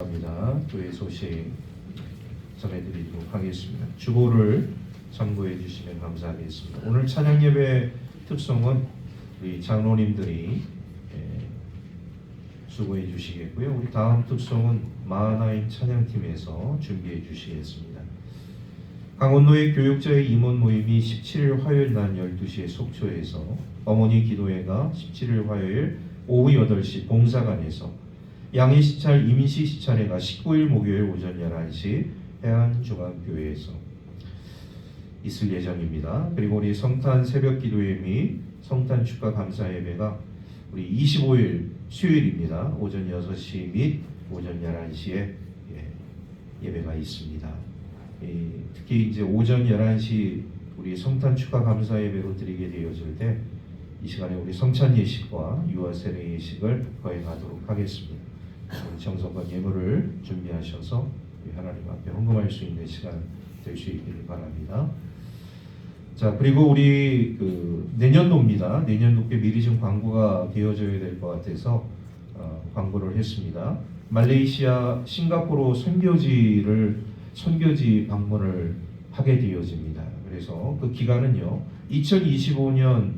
합니다. 교회 소식 전해드리도록 하겠습니다. 주보를 참고해 주시면 감사하겠습니다. 오늘 찬양 예배 특성은 우리 장로님들이 예, 수고해 주시겠고요. 우리 다음 특성은 마하나임 찬양팀에서 준비해 주시겠습니다. 강원도의 교육자의 임원 모임이 17일 화요일 낮 12시에 속초에서 어머니 기도회가 17일 화요일 오후 8시 봉사관에서 양희 시찰 임시 시찰회가 19일 목요일 오전 11시 해안중앙교회에서 있을 예정입니다. 그리고 우리 성탄 새벽 기도회 및 성탄 축하 감사 예배가 우리 25일 수요일입니다. 오전 6시 및 오전 11시에 예, 예배가 있습니다. 이, 특히 이제 오전 11시 우리 성탄 축하 감사 예배로 드리게 되어질 때 이 시간에 우리 성찬 예식과 유아 세례 예식을 거행하도록 하겠습니다. 정성과 예물을 준비하셔서 하나님 앞에 헌금할 수 있는 시간 될 수 있기를 바랍니다. 자 그리고 우리 그 내년도입니다. 내년도께 미리 좀 광고가 되어져야 될 것 같아서 어, 광고를 했습니다. 말레이시아, 싱가포르 선교지를 선교지 방문을 하게 되어집니다. 그래서 그 기간은요 2025년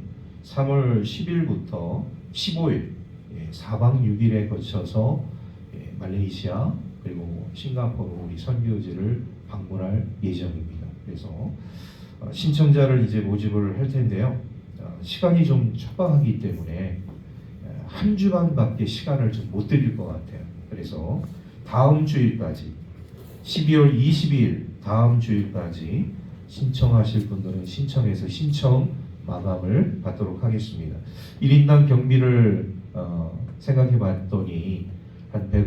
3월 10일부터 15일 예, 4박 6일에 거쳐서 예, 말레이시아 그리고 싱가포르 우리 선교지를 방문할 예정입니다. 그래서 어, 신청자를 이제 모집을 할 텐데요. 어, 시간이 좀 촉박하기 때문에 에, 한 주간밖에 시간을 좀 못 드릴 것 같아요. 그래서 다음 주일까지 12월 22일 다음 주일까지 신청하실 분들은 신청해서 신청 마감을 받도록 하겠습니다. 1인당 경비를 어, 생각해 봤더니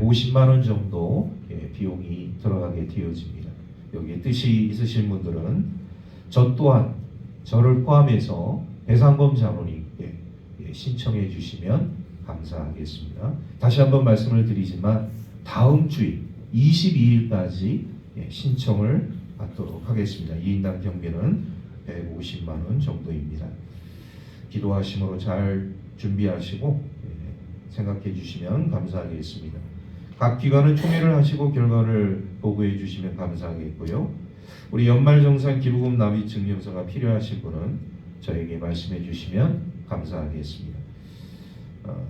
한 150만 원 정도 예, 비용이 들어가게 되어집니다. 여기에 뜻이 있으신 분들은 저 또한 저를 포함해서 배상범 장로님께 예, 신청해 주시면 감사하겠습니다. 다시 한번 말씀을 드리지만 다음 주일 22일까지 예, 신청을 받도록 하겠습니다. 2인당 경비는 150만 원 정도입니다. 기도하심으로 잘 준비하시고 예, 생각해 주시면 감사하겠습니다. 각 기관은 총회를 하시고 결과를 보고해 주시면 감사하겠고요. 우리 연말정산 기부금 납입 증명서가 필요하신 분은 저에게 말씀해 주시면 감사하겠습니다. 어,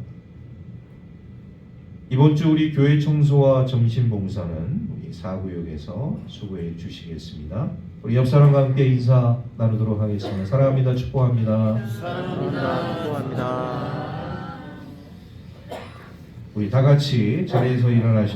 이번 주 우리 교회 청소와 점심 봉사는 우리 사구역에서 수고해 주시겠습니다. 우리 옆 사람과 함께 인사 나누도록 하겠습니다. 사랑합니다. 축복합니다. 사랑합니다. 기도합니다. 우리 다 같이 자리에서 일어나셔.